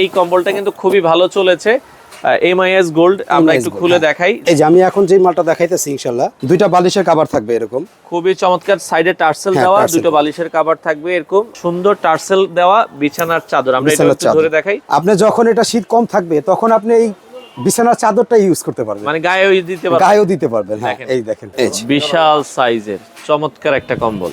এই কম্বলটা কিন্তু খুবই ভালো চলেছে। এমআইএস গোল্ড আমরা একটু খুলে হ্যাঁ। দেখাই। এই যে আমি এখন যে মালটা দেখাইতেছি ইনশাল্লাহ দুইটা বালিশের কাবার থাকবে এরকম। খুবই চমৎকার সাইডে টার্সেল হ্যাঁ, দেওয়া দুটো বালিশের কাভার থাকবে এরকম। সুন্দর টার্সেল দেওয়া বিছানার চাদর আমরা এটা একটু ধরে দেখাই। আপনি যখন এটা শীত কম থাকবে তখন আপনি এই বিছানার চাদরটা ইউজ করতে পারবেন। মানে গায়ে ওই দিতে পারবে গায়েও দিতে পারবেন হ্যাঁ এই দেখেন। বিশাল সাইজের চমৎকার একটা কম্বল।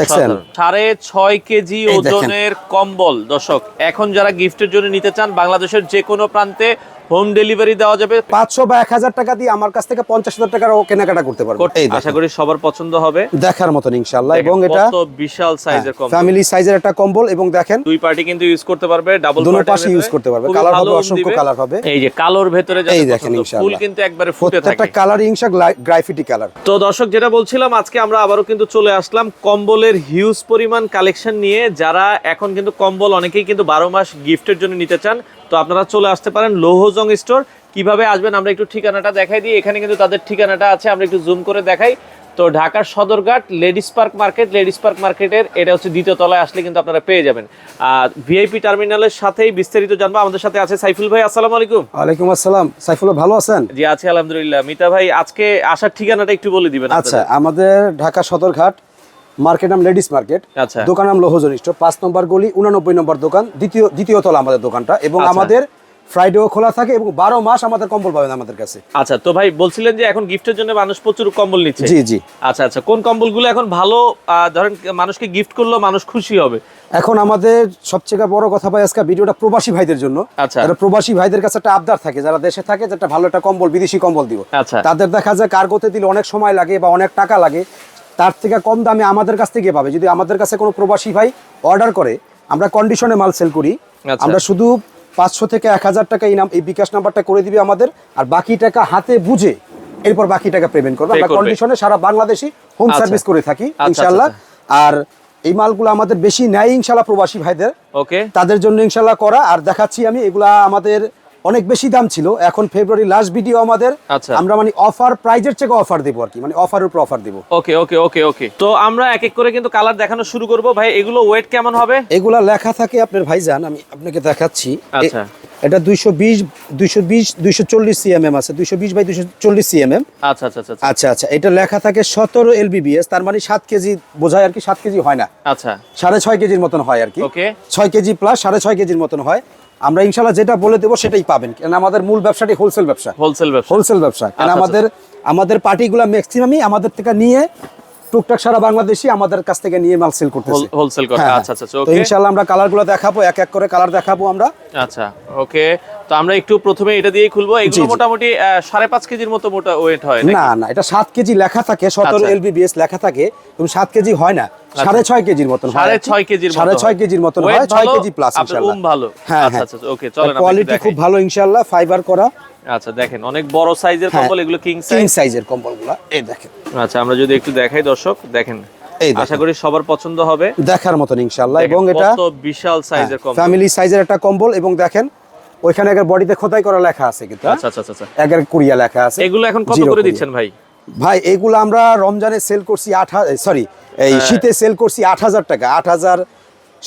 দেখছেন? সাড়ে ছয় কেজি ওজনের কম্বল। দর্শক এখন যারা গিফটের জন্য নিতে চান বাংলাদেশের যে কোনো প্রান্তে হোম ডেলিভারি দেওয়া যাবে। পাঁচশো বা এক হাজার টাকা দিয়ে আমার কাছ থেকে পঞ্চাশ হাজার টাকার কেনাকাটা করতে পারবেন এই আশা করি সবার পছন্দ হবে। দেখার মতন ইনশাল্লাহ এবং এটা বিশাল সাইজের কম্বল ফ্যামিলি সাইজের একটা কম্বল এবং দেখেন দুই পার্টি কিন্তু ইউজ করতে পারবে ডাবল দুনো পাশে use করতে পারবে। Colour হবে, অসংখ্য colour হবে। এই যে কালোর ভেতরে এই দেখেন ইনশাআল্লাহ। ফুল কিন্তু একবারে ফুটে প্রত্যেকটা থাকে কালার ইনশা গ্রাফিটি কালার তো দর্শক যেটা বলছিলাম আজকে আমরা আবারও কিন্তু চলে আসলাম কম্বলের হিউজ পরিমাণ কালেকশন নিয়ে। যারা এখন কিন্তু কম্বল অনেকেই কিন্তু বারো মাস গিফটের জন্য নিতে চান তো আপনারা চলে আসতে পারেন লৌহজং স্টোর। কীভাবে আসবেন আমরা একটু ঠিকানাটা দেখাই দিই। এখানে কিন্তু তাদের ঠিকানাটা আছে আমরা একটু জুম করে দেখাই। তো ঢাকার Sadarghat ladies park market. Ladies park মার্কেটের এটা হচ্ছে দ্বিতীয় তলায় আসলে কিন্তু আপনারা পেয়ে যাবেন। আর ভিআইপি টার্মিনালের সাথেই বিস্তারিত জানব। আমাদের সাথে আছে সাইফুল ভাই আসসালামু আলাইকুম। ওয়ালাইকুম আসসালাম। সাইফুল ভালো আছেন? জি আছি আলহামদুলিল্লাহ। মিতা ভাই আজকে আসার ঠিকানাটা একটু বলে দিবেন আচ্ছা আমাদের ঢাকা সদরঘাট মার্কেট নাম লেডিস মার্কেট। আচ্ছা। দোকান নাম লোহজন স্টোর পাঁচ নম্বর গলি উনানব্বই নম্বর দোকান দ্বিতীয় দ্বিতীয় তলা আমাদের দোকানটা এবং আচ্ছা। আমাদের ফ্রাইডেও খোলা থাকে এবং বারো মাস আমাদের কম্বল পাবেন আমাদের কাছে। আচ্ছা তো ভাই বলছিলেন যে এখন গিফটের জন্য মানুষ প্রচুর কম্বল নিচ্ছে। জি জি। আচ্ছা আচ্ছা কোন কম্বলগুলো এখন ভালো ধরেন মানুষকে গিফট করল মানুষ খুশি হবে? এখন আমাদের সবচেয়ে বড় কথা ভাই আজকে ভিডিওটা প্রবাসী ভাইদের জন্য। আচ্ছা। প্রবাসী ভাইদের কাছে একটা আবদার থাকে যারা দেশে থাকে যে একটা ভালো একটা কম্বল বিদেশি কম্বল দিব। আচ্ছা। তাদের দেখা যায় কার্গোতে দিলে অনেক সময় লাগে বা অনেক টাকা লাগে। তার থেকে কম দামে আমাদের কাছ থেকে পাবে। যদি আমাদের কাছে কোনো প্রবাসী ভাই অর্ডার করে আমরা কন্ডিশনে মাল সেল করি। আচ্ছা। আমরা শুধু পাঁচশো থেকে এক হাজার টাকা এই নাম এই বিকাশ নাম্বারটা করে দিবে আমাদের আর বাকি টাকা হাতে বুঝে এরপর বাকি টাকা পেমেন্ট করবে। আমরা কন্ডিশনে সারা বাংলাদেশি হোম। সার্ভিস করে থাকি আচ্ছা, ইনশাল্লাহ আচ্ছা, আর এই মালগুলো আমাদের বেশি নেয় ইনশাল্লাহ প্রবাসী ভাইদের। ওকে তাদের জন্য ইনশাল্লাহ করা। আর দেখাচ্ছি আমি এগুলা আমাদের অনেক বেশি দাম ছিল। এখন ফেব্রুয়ারি লাস্ট ভিডিও আমাদের আচ্ছা। আমরা মানে অফার প্রাইজের থেকে অফার দেবো আর কি মানে অফারের উপর অফার দেবো। ওকে ওকে ওকে ওকে তো আমরা এক এক করে কিন্তু কালার দেখানো শুরু করব। ভাই এগুলো ওয়েট কেমন হবে? এগুলা লেখা থাকে আপনার ভাইজান আমি আপনাকে দেখাচ্ছি। আচ্ছা। এটা দুইশো বিশ দুইশো বিশ দুইশো চল্লিশ সিএমএম আছে। দুইশো বিশ বাই দুইশো চল্লিশ সিএমএম আচ্ছা আচ্ছা আচ্ছা আচ্ছা। আচ্ছা আচ্ছা। এটা লেখা থাকে সতেরো এলবিবিএস তার মানে সাত কেজি বোঝায় আর কি সাত কেজি হয় না। আচ্ছা। সাড়ে ছয় কেজির মতন হয় আর কি। ওকে ছয় কেজি প্লাস সাড়ে ছয় কেজির মতন হয়। আমরা ইনশাল্লাহ যেটা বলে দেবো সেটাই পাবেন। কারণ আমাদের মূল ব্যবসাটি হোলসেল ব্যবসা। হোলসেল ব্যবসা। হোলসেল ব্যবসা। কারণ আচ্ছা, আমাদের আমাদের পার্টিগুলো ম্যাক্সিমামই আমাদের থেকে নিয়ে টুকটাক সারা বাংলাদেশি আমাদের কাছ থেকে নিয়ে মাল সেল করতেছে। হোলসেল করে হ্যাঁ, আচ্ছা আচ্ছা তো ওকে ইনশাল্লাহ আমরা কালারগুলো দেখাবো এক এক করে কালার দেখাবো আমরা। আচ্ছা ওকে তো আমরা একটু প্রথমে এটা দিয়েই খুলবো। এগুলো মোটামুটি আহ, সাড়ে পাঁচ কেজির মতো মোটা ওয়েট হয় না না এটা সাত কেজি লেখা থাকে সতেরো আচ্ছা। এলবিবিএস লেখা থাকে তুমি সাত কেজি হয় না। সাড়ে ছয় কেজির মতন হয়। সাড়ে ছয় কেজির মতো সাড়ে ছয় হয়। কেজির মতন হয় ছয় কেজি প্লাস ইনশাল্লাহ ভালো। হ্যাঁ আচ্ছা হ্যাঁ। আচ্ছা ওকে চলেন কোয়ালিটি খুব ভালো ইনশাল্লাহ ফাইবার করা। আচ্ছা দেখেন অনেক বড় সাইজের হ্যাঁ। কম্বল এগুলো কিং কিং সাইজের কম্বলগুলা এই দেখেন। আচ্ছা আমরা যদি একটু দেখাই দর্শক দেখেন আশা করি সবার পছন্দ হবে। দেখার মতন ইনশাল্লাহ দেখেন এবং এটা বিশাল সাইজের কম্বল। ফ্যামিলি সাইজের একটা কম্বল এবং দেখেন ওইখানে একের বডিতে খোদাই করা লেখা আছে কিন্তু হ্যাঁ? আচ্ছা আচ্ছা আচ্ছা। একের কুড়িয়া লেখা আছে। এগুলো এখন কত করে দিচ্ছেন ভাই? ভাই এগুলো আমরা রমজানে সেল করছি আট সরি এই হ্যাঁ। শীতে সেল করছি আট হাজার টাকা আট হাজার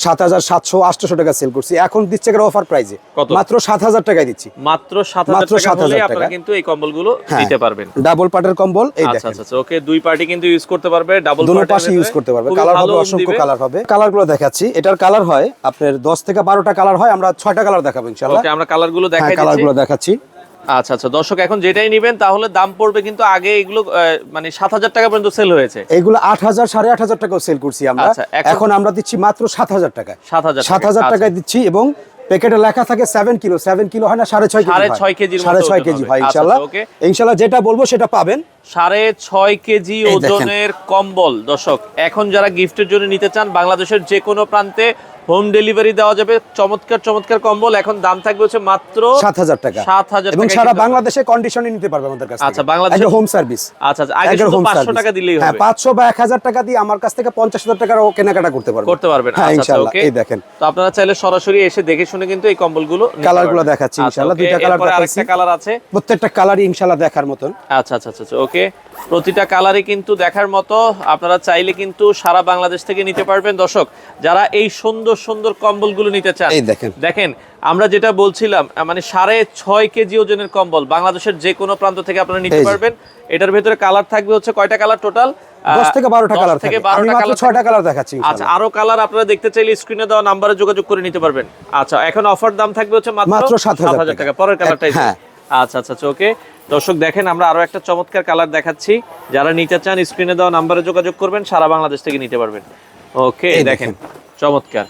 সাত হাজার সাতশো আটশো টাকা সেল করছি। এখন দিচ্ছে অফার প্রাইজে মাত্র সাত হাজার টাকায় দিচ্ছি। মাত্র সাত হাজার মাত্র টাকা হলে 7,000 আপনারা টাকা। কিন্তু এই কম্বলগুলো হ্যাঁ। দিতে পারবেন। ডাবল পাটের কম্বল এই আচ্ছা দেখেন। আচ্ছা আচ্ছা ওকে দুই পার্টি কিন্তু ইউজ করতে পারবে ডাবল দুটো পাশে ইউজ করতে পারবে। কালার হবে অসংখ্য কালার হবে। কালারগুলো দেখাচ্ছি। এটার কালার হয় আপনার দশ থেকে বারোটা কালার হয় আমরা ছয়টা কালার দেখাবো ইনশাল্লাহ আমরা কালারগুলো হ্যাঁ দেখাই কালারগুলো দেখাচ্ছি। আচ্ছা আচ্ছা। দর্শক এখন যেটাই নেবেন তাহলে দাম পড়বে কিন্তু আগে এগুলো মানে সাত হাজার টাকা পর্যন্ত সেল হয়েছে। এইগুলো আট হাজার সাড়ে আট হাজার টাকাও সেল করছি আমরা। আচ্ছা, এখন- আমরা দিচ্ছি মাত্র সাত হাজার টাকায় সাত হাজার সাত হাজার টাকায় দিচ্ছি এবং প্যাকেটে লেখা থাকে সেভেন কিলো সেভেন কিলো হয় না সাড়ে ছয় সাড়ে ছয় মতো সাড়ে ছয় কেজি হয় আচ্ছা, ইনশাল্লাহ। আচ্ছা, ইনশাল্লাহ যেটা বলব সেটা পাবেন। সাড়ে ছয় কেজি ওজনের কম্বল। দর্শক এখন যারা গিফটের জন্য নিতে চান বাংলাদেশের যে কোনো প্রান্তে হোম ডেলিভারি দেওয়া যাবে। চমৎকার চমৎকার কম্বল। এখন দাম থাকবে হচ্ছে মাত্র সাত হাজার টাকা। সাত হাজার এবং সারা বাংলাদেশে কন্ডিশনে নিতে পারবে আমাদের কাছে আচ্ছা, বাংলাদেশে- হোম সার্ভিস আচ্ছা আচ্ছা আগে শুধু পাঁচশো টাকা দিলেই হ্যাঁ হবে। পাঁচশো বা এক হাজার টাকা দিয়ে আমার কাছ থেকে পঞ্চাশ হাজার টাকার কেনাকাটা করতে পারবে। করতে পারবেন। হ্যাঁ আচ্ছা আচ্ছা ওকে। এই দেখেন। তো আপনারা চাইলে সরাসরি এসে দেখে শুনে কিন্তু এই কম্বলগুলো কালারগুলো। দেখাচ্ছি আচ্ছা, ইনশাল্লাহ okay, দুইটা কালার দেখাচ্ছি। আরেকটা কালার আছে। প্রত্যেকটা কালারই ইনশাল্লাহ দেখার মতন। আচ্ছা আচ্ছা আচ্ছা ওকে। প্রতিটা কালারই কিন্তু দেখার মতো। আপনারা চাইলে কিন্তু সারা বাংলাদেশ থেকে নিতে পারবেন। দর্শক যারা এই সুন্দর সুন্দর কম্বলগুলো নিতে চান। এই দেখেন। দেখেন আমরা যেটা বলছিলাম মানে সাড়ে ছয় কেজি ওজনের কম্বল বাংলাদেশের যে কোনো প্রান্ত থেকে আপনারা নিতে পারবেন। এটার ভেতরে কালার থাকবে হচ্ছে কয়টা কালার টোটাল? থেকে কালার থেকে থাকে। আমি বারোটা মাত্র কালার দেখাচ্ছি আচ্ছা আরও কালার আপনারা দেখতে চাইলে স্ক্রিনে দেওয়া নাম্বারে যোগাযোগ করে নিতে পারবেন। আচ্ছা এখন অফার দাম থাকবে হচ্ছে মাত্র মাত্র 7,000 7,000 টাকা। পরের কালারটাই আচ্ছা আচ্ছা ওকে। দর্শক দেখেন আমরা আরও একটা চমৎকার কালার দেখাচ্ছি। যারা নিতে চান স্ক্রিনে দেওয়া নাম্বারে যোগাযোগ করবেন সারা বাংলাদেশ থেকে নিতে পারবেন। ওকে দেখেন। চমৎকার।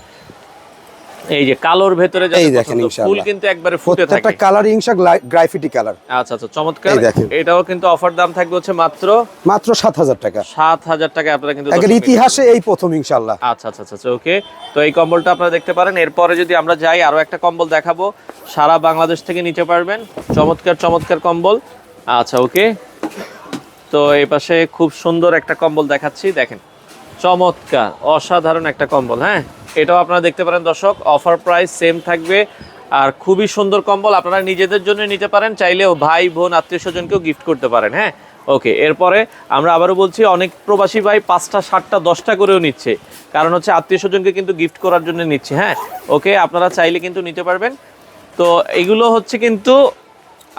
এই যে কালোর ভেতরে এই দেখেন ফুল কিন্তু একবারে ফুটে প্রত্যেকটা থাকে কালার ইনশা গ্রাফিটি কালার আচ্ছা আচ্ছা চমৎকার। এই দেখেন। এটাও কিন্তু অফার দাম থাকবে হচ্ছে মাত্র মাত্র সাত হাজার টাকা। সাত হাজার টাকা আপনারা কিন্তু একের ইতিহাসে এই প্রথম ইনশাল্লাহ আচ্ছা আচ্ছা আচ্ছা ওকে তো এই কম্বলটা আপনারা দেখতে পারেন। এরপরে যদি আমরা যাই আরও একটা কম্বল দেখাবো। সারা বাংলাদেশ থেকে নিতে পারবেন। চমৎকার চমৎকার কম্বল। আচ্ছা ওকে তো এই পাশে খুব সুন্দর একটা কম্বল দেখাচ্ছি। দেখেন চমৎকার, অসাধারণ একটা কম্বল হ্যাঁ? এটাও আপনারা দেখতে পারেন দর্শক, অফার প্রাইস সেম থাকবে। আর খুবই সুন্দর কম্বল, আপনারা নিজেদের জন্য নিতে পারেন, চাইলেও ভাই, বোন, আত্মীয় স্বজনকেও গিফট করতে পারেন হ্যাঁ? ওকে এরপরে আমরা আবারও বলছি, অনেক প্রবাসী ভাই পাঁচটা, সাতটা, দশটা করেও নিচ্ছে। কারণ হচ্ছে আত্মীয় স্বজনকে কিন্তু গিফট করার জন্য নিচ্ছে হ্যাঁ? ওকে আপনারা চাইলে কিন্তু নিতে পারবেন। তো এগুলো হচ্ছে কিন্তু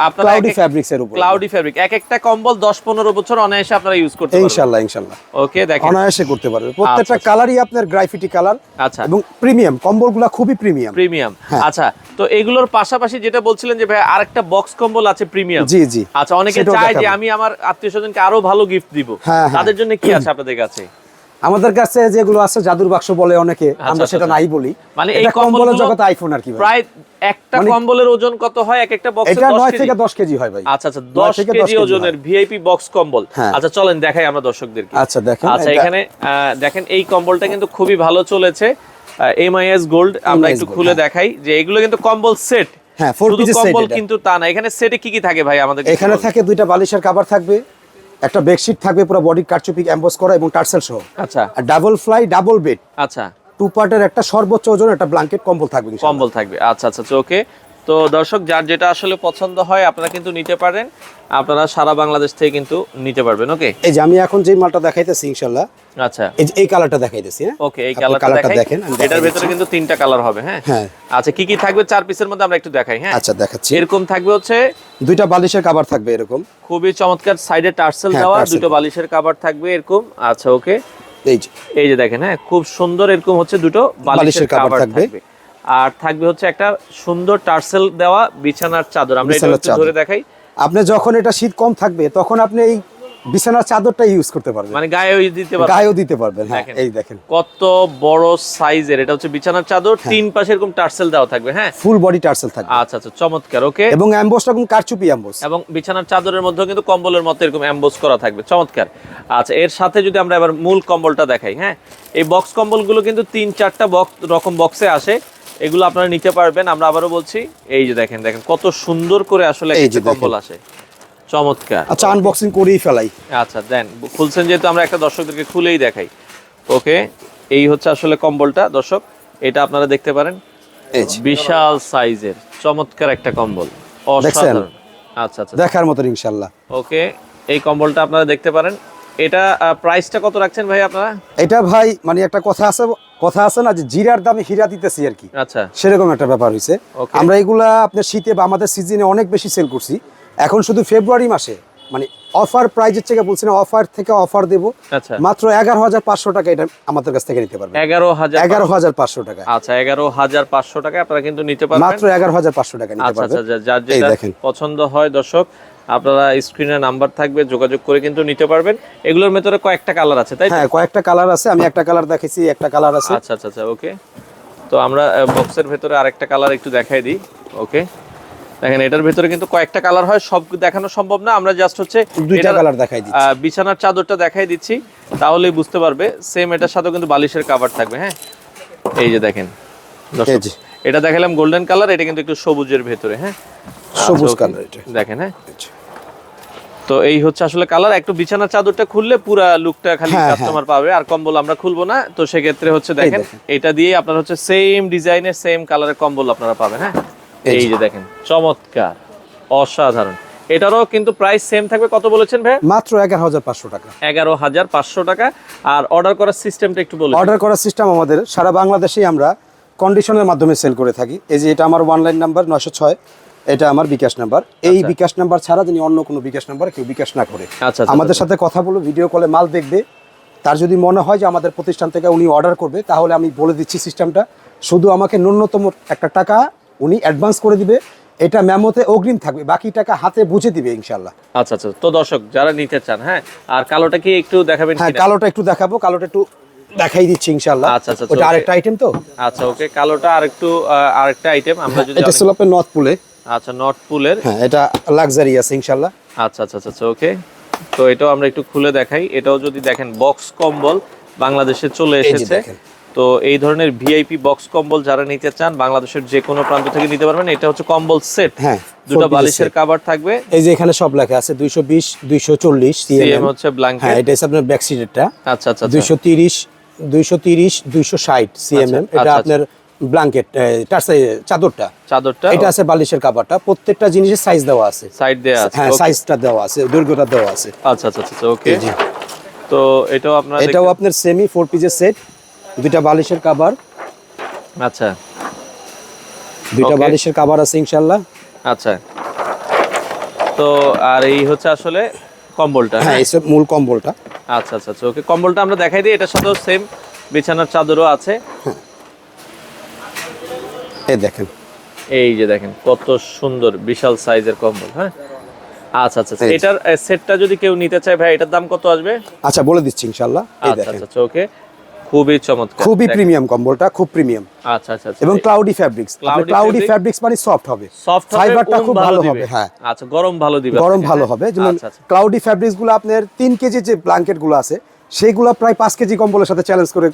আপনারা ক্লাউডি ফ্যাব্রিক্স এর উপর। ক্লাউডি ফ্যাব্রিক এক একটা কম্বল দশ পনেরো বছর অনায়াসে আপনারা ইউজ করতে পারবেন। ইনশাল্লাহ ইনশাল্লাহ। ওকে দেখেন। অনায়াসে করতে পারবে প্রত্যেকটা আচ্ছা। কালারই আপনার গ্রাফিটি কালার আচ্ছা। এবং প্রিমিয়াম কম্বলগুলো খুবই প্রিমিয়াম প্রিমিয়াম। আচ্ছা তো এগুলোর পাশাপাশি যেটা বলছিলেন যে ভাই আরেকটা বক্স কম্বল আছে প্রিমিয়াম জি জি। আচ্ছা অনেকে চায় যে আমি আমার আত্মীয় স্বজনকে আরও ভালো গিফট দিব। হ্যাঁ, হ্যাঁ। তাদের জন্য কি আছে আপনাদের কাছে? আমাদের কাছে যেগুলো আছে জাদুর বাক্স বলে অনেকে আমরা আচ্ছা, সেটা আচ্ছা। নাই বলি। মানে এই কম্বলের জগতে আইফোন আর কি ভাই। প্রায় একটা মানে- কম্বলের ওজন কত হয়? এক একটা বক্সে 10 কেজি? থেকে দশ কেজি হয় ভাই। আচ্ছা আচ্ছা নয় দশ থেকে দশ কেজি কেজি ওজনের ভিআইপি বক্স কম্বল। হ্যাঁ। আচ্ছা চলেন দেখাই আমরা দর্শকদেরকে। আচ্ছা, দেখেন, আচ্ছা এখানে দেখেন এই কম্বলটা কিন্তু খুবই ভালো চলেছে। এমআইএস গোল্ড আমরা একটু খুলে হ্যাঁ। দেখাই যে এগুলো কিন্তু কম্বল সেট। হ্যাঁ, pieces set কম্বল কিন্তু তা না। এখানে সেটে কি কি থাকে ভাই আমাদের এখানে থাকে দুইটা বালিশের কভার থাকবে একটা বেডশিট থাকবে পুরো বডি কারচুপি এমবস করা এবং টার্সেল সহ। আচ্ছা। আর ডাবল ফ্লাই ডাবল বেড আচ্ছা। টু পার্টের একটা সর্বোচ্চ ওজন একটা ব্ল্যাঙ্কেট কম্বল থাকবে কম্বল থাকবে। আচ্ছা আচ্ছা ওকে তো দর্শক যার যেটা আসলে পছন্দ হয় আপনারা কিন্তু নিতে পারেন। আপনারা সারা বাংলাদেশ থেকে কিন্তু নিতে পারবেন ওকে? এই যে আমি এখন যে মালটা দেখাইতেছি ইনশাল্লাহ। আচ্ছা। এই যে এই কালারটা দেখাইতেছি হ্যাঁ? ওকে এই কালারটা দেখেন, এটার ভেতরে। কিন্তু তিনটা কালার হবে হ্যাঁ? হ্যাঁ। আচ্ছা কি কি থাকবে চার পিসের মধ্যে? আমরা একটু দেখাই হ্যাঁ? আচ্ছা দেখাচ্ছি। এরকম থাকবে হচ্ছে দুইটা বালিশের কভার থাকবে এরকম। খুবই চমৎকার সাইডে টার্সেল হ্যাঁ, দেওয়া দুটো বালিশের কাভার থাকবে এরকম। আচ্ছা ওকে। এই যে। এই যে দেখেন হ্যাঁ? খুব সুন্দর এরকম হচ্ছে দুটো বালিশের কাভার থাকবে। আর থাকবে হচ্ছে একটা সুন্দর টার্সেল দেওয়া বিছানার চাদর। আমরা এটা। ধরে দেখাই। আপনি যখন এটা শীত কম থাকবে তখন আপনি এই বিছানার চাদরটা ইউজ করতে পারবেন। মানে গায়ে ওই দিতে পারবে গায়েও দিতে পারবেন হ্যাঁ এই দেখেন। কত বড় সাইজের এটা হচ্ছে বিছানার চাদর তিন পাশে এরকম টার্সেল দেওয়া থাকবে হ্যাঁ? ফুল বডি টার্সেল থাকবে। আচ্ছা আচ্ছা চমৎকার ওকে এবং অ্যাম্বোসটা এবং কারচুপি অ্যাম্বোস এবং বিছানার চাদরের মধ্যে কিন্তু কম্বলের মতো এরকম এমবোস করা থাকবে চমৎকার। আচ্ছা এর সাথে যদি আমরা এবার মূল কম্বলটা দেখাই হ্যাঁ? এই বক্স কম্বলগুলো কিন্তু তিন চারটা বক্স রকম বক্সে আসে। এগুলো আপনারা নিতে পারবেন। আমরা আবারও বলছি এই যে দেখেন দেখেন কত সুন্দর করে আসলে কম্বল আসে। চমৎকার। আচ্ছা আনবক্সিং করেই ফেলাই। আচ্ছা দেন খুলছেন যেহেতু আমরা একটা দর্শকদেরকে খুলেই দেখাই। ওকে এই হচ্ছে আসলে কম্বলটা। দর্শক এটা আপনারা দেখতে পারেন। বিশাল সাইজের চমৎকার একটা কম্বল। অসাধারণ। আচ্ছা আচ্ছা। দেখার মতো ইনশাল্লাহ ওকে এই কম্বলটা আপনারা দেখতে পারেন। এটা প্রাইসটা কত রাখছেন ভাই আপনারা? এটা ভাই মানে একটা কথা আছে কথা আছে না যে জিরার দামে হীরা দিতেছি আর কি। আচ্ছা। সেরকম একটা ব্যাপার হয়েছে। আমরা এগুলা আপনার শীতে বা আমাদের সিজনে অনেক বেশি সেল করছি। এখন শুধু ফেব্রুয়ারি মাসে মানে অফার প্রাইজের থেকে বলছি না অফার থেকে অফার দেব। আচ্ছা। মাত্র এগারো হাজার পাঁচশো টাকা এটা আমাদের কাছ থেকে নিতে পারবেন। এগারো হাজার এগারো হাজার পাঁচশো টাকা আচ্ছা এগারো হাজার পাঁচশো টাকা আপনারা কিন্তু নিতে পারবেন। মাত্র এগারো হাজার পাঁচশো টাকা নিতে আচ্ছা আচ্ছা পারবেন। যার যেটা দেখেন। পছন্দ হয় দর্শক আপনারা স্ক্রিনে নাম্বার থাকবে যোগাযোগ করে কিন্তু নিতে পারবেন। এগুলোর ভেতরে কয়েকটা কালার আছে তাই? হ্যাঁ কয়েকটা কালার আছে আমি একটা কালার দেখেছি একটা কালার আছে। আচ্ছা আচ্ছা আচ্ছা ওকে। তো আমরা বক্সের ভেতরে আরেকটা কালার একটু দেখাই দিই ওকে। দেখেন এটার ভেতরে কিন্তু কয়েকটা কালার হয় সব দেখানো সম্ভব না আমরা জাস্ট হচ্ছে দুইটা কালার দেখাই দিচ্ছি। বিছানার চাদরটা দেখাই দিচ্ছি তাহলেই বুঝতে পারবে সেম এটার সাথেও কিন্তু বালিশের কাভার থাকবে হ্যাঁ? এই যে দেখেন। এটা দেখালাম গোল্ডেন কালার এটা কিন্তু একটু সবুজের ভেতরে হ্যাঁ? সবুজ আচ্ছা, কালার এটা। দেখেন হ্যাঁ? তো এই হচ্ছে আসলে কালার। একটু বিছানার চাদরটা খুললে পুরা লুকটা খালি হ্যাঁ, কাস্টমার পাবে। আর কম্বল আমরা খুলবো না। তো সেক্ষেত্রে হচ্ছে দেখেন। এটা দিয়ে আপনার হচ্ছে সেম ডিজাইনের সেম কালারের কম্বল আপনারা পাবেন হ্যাঁ? এই। যে। দেখেন চমৎকার অসাধারণ। এটারও কিন্তু প্রাইস সেম থাকবে। কত বলেছেন ভাই? মাত্র এগারো হাজার পাঁচশো টাকা। এগারো হাজার পাঁচশো টাকা। আর অর্ডার করার সিস্টেমটা একটু বলুন অর্ডার করার সিস্টেম আমাদের। সারা বাংলাদেশেই আমরা কন্ডিশনের মাধ্যমে সেল করে থাকি। এই যে এটা আমার অনলাইন নাম্বার নয়শো ছয়। এটা আমার বিকাশ নাম্বার। এই আচ্ছা। বিকাশ নাম্বার ছাড়া যিনি অন্য কোনো বিকাশ নাম্বার কেউ বিকাশ না করে। আচ্ছা, আচ্ছা, আমাদের। সাথে কথা বলে ভিডিও কলে মাল দেখবে। তার যদি মনে হয় যে আমাদের প্রতিষ্ঠান থেকে উনি অর্ডার করবে তাহলে আমি বলে দিচ্ছি সিস্টেমটা শুধু আমাকে ন্যূনতম একটা টাকা উনি অ্যাডভান্স করে দিবে। এটা মেমোতে অগ্রিম থাকবে বাকি টাকা হাতে বুঝে দিবে ইনশাল্লাহ আচ্ছা আচ্ছা। তো দর্শক যারা নিতে চান হ্যাঁ? আর কালোটা কি একটু দেখাবেন হ্যাঁ কালোটা একটু দেখাবো কালোটা একটু দেখাই দিচ্ছি ইনশাল্লাহ আচ্ছা, আচ্ছা, ওটা আরেকটা আইটেম তো? আচ্ছা ওকে। কালোটা আরেকটু আরেকটা আইটেম আমরা যদি এটা ছিল নর্থ পুলে আচ্ছা নট পুলের হ্যাঁ এটা লাক্সারি আছে ইনশাল্লাহ আচ্ছা আচ্ছা আচ্ছা ওকে তো এটাও আমরা একটু খুলে দেখাই। এটাও যদি দেখেন বক্স কম্বল বাংলাদেশে চলে এসেছে। তো এই ধরনের ভিআইপি বক্স কম্বল যারা নিতে চান বাংলাদেশের যে কোনো প্রান্ত থেকে নিতে পারবেন। এটা হচ্ছে কম্বল সেট হ্যাঁ দুটো বালিশের। কাভার থাকবে। এই যে এখানে সব লেখা আছে দুইশো বিশ দুইশো চল্লিশ সিএম হচ্ছে হ্যাঁ ব্ল্যাঙ্কেট এটা আপনার ব্যাক সিটেরটা আচ্ছা আচ্ছা আচ্ছা। দুইশো তিরিশ দুইশো তিরিশ দুইশো ষাট সিএমএম আচ্ছা, এটা আচ্ছা, আপনার ব্ল্যাঙ্কেট চাদরটা। চাদরটা? এটা আছে বালিশের কাভারটা প্রত্যেকটা জিনিসের সাইজ দেওয়া আছে। সাইড দেয়া আছে হ্যাঁ সাইজটা দেওয়া আছে দৈর্ঘ্যটা দেওয়া আছে। আচ্ছা আচ্ছা আচ্ছা ওকে জি। তো এটাও আপনার এটাও আপনার সেমি ফোর পিসের সেট দুইটা বালিশের কাভার আচ্ছা। দুইটা বালিশের কাভার আছে ইনশাল্লাহ আচ্ছা। তো আর এই হচ্ছে আসলে কম্বলটা হ্যাঁ হ্যাঁ? এইসব মূল কম্বলটা। আচ্ছা আচ্ছা আচ্ছা ওকে কম্বলটা আমরা দেখাই দিই এটার সাথেও সেম বিছানার চাদরও আছে। এই দেখেন। এই যে দেখেন কত সুন্দর বিশাল সাইজের কম্বল হ্যাঁ? আচ্ছা আচ্ছা আচ্ছা। এটার সেটটা যদি কেউ নিতে চায় ভাই এটার দাম কত আসবে? আচ্ছা বলে দিচ্ছি ইনশাল্লাহ এই আচ্ছা দেখেন। আচ্ছা আচ্ছা ওকে। খুবই চমৎকার। খুবই প্রিমিয়াম কম্বলটা খুব প্রিমিয়াম। আচ্ছা আচ্ছা এবং ক্লাউডি ফ্যাব্রিক্স ক্লাউডি ফ্যাব্রিক্স মানে সফট হবে। সফট ফাইবারটা খুব ভালো হবে হ্যাঁ। আচ্ছা গরম ভালো দিবে গরম ভালো হ্যাঁ? হবে। যেমন ক্লাউডি ফ্যাব্রিক্সগুলো আপনার তিন কেজি যে ব্ল্যাঙ্কেটগুলো আছে সেইগুলো প্রায় পাঁচ কেজি কম্বলের সাথে চ্যালেঞ্জ করে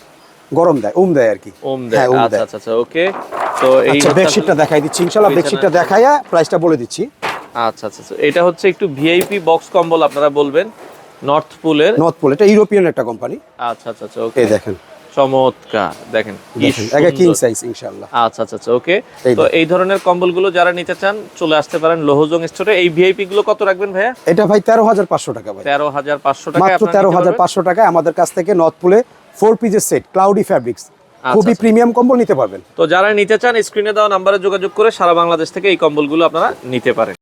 গরম দেয় ওম দেয় আর কি। দেয় হ্যাঁ আচ্ছা দেয়। আচ্ছা আচ্ছা ওকে। তো এই আচ্ছা বেডশিটটা দেখাই দিচ্ছি ইনশাল্লাহ বেডশিটটা দেখাইয়া প্রাইসটা বলে দিচ্ছি। আচ্ছা আচ্ছা আচ্ছা। এটা হচ্ছে একটু ভিআইপি বক্স কম্বল আপনারা বলবেন নর্থ পুলের নর্থ পোল এটা ইউরোপিয়ান একটা কোম্পানি আচ্ছা আচ্ছা আচ্ছা ওকে। এই দেখেন। চমৎকার দেখেন এটা কিং সাইজ ইনশাল্লাহ। আচ্ছা আচ্ছা আচ্ছা ওকে। তো এই ধরনের কম্বলগুলো যারা নিতে চান চলে আসতে পারেন লোহজং স্টোরে এই ভিআইপি গুলো কত রাখবেন ভাইয়া? এটা ভাই তেরো হাজার পাঁচশো টাকা ভাই। তেরো হাজার পাঁচশো টাকা মাত্র তেরো হাজার পাঁচশো টাকায় আমাদের কাছ থেকে নর্থ পুলে ফোর পিসের সেট ক্লাউডি ফ্যাব্রিক্স খুবই আচ্ছা। প্রিমিয়াম কম্বল নিতে পারবেন তো যারা নিতে চান স্ক্রিনে দেওয়া নাম্বারে যোগাযোগ করে সারা বাংলাদেশ থেকে এই কম্বলগুলো আপনারা নিতে পারেন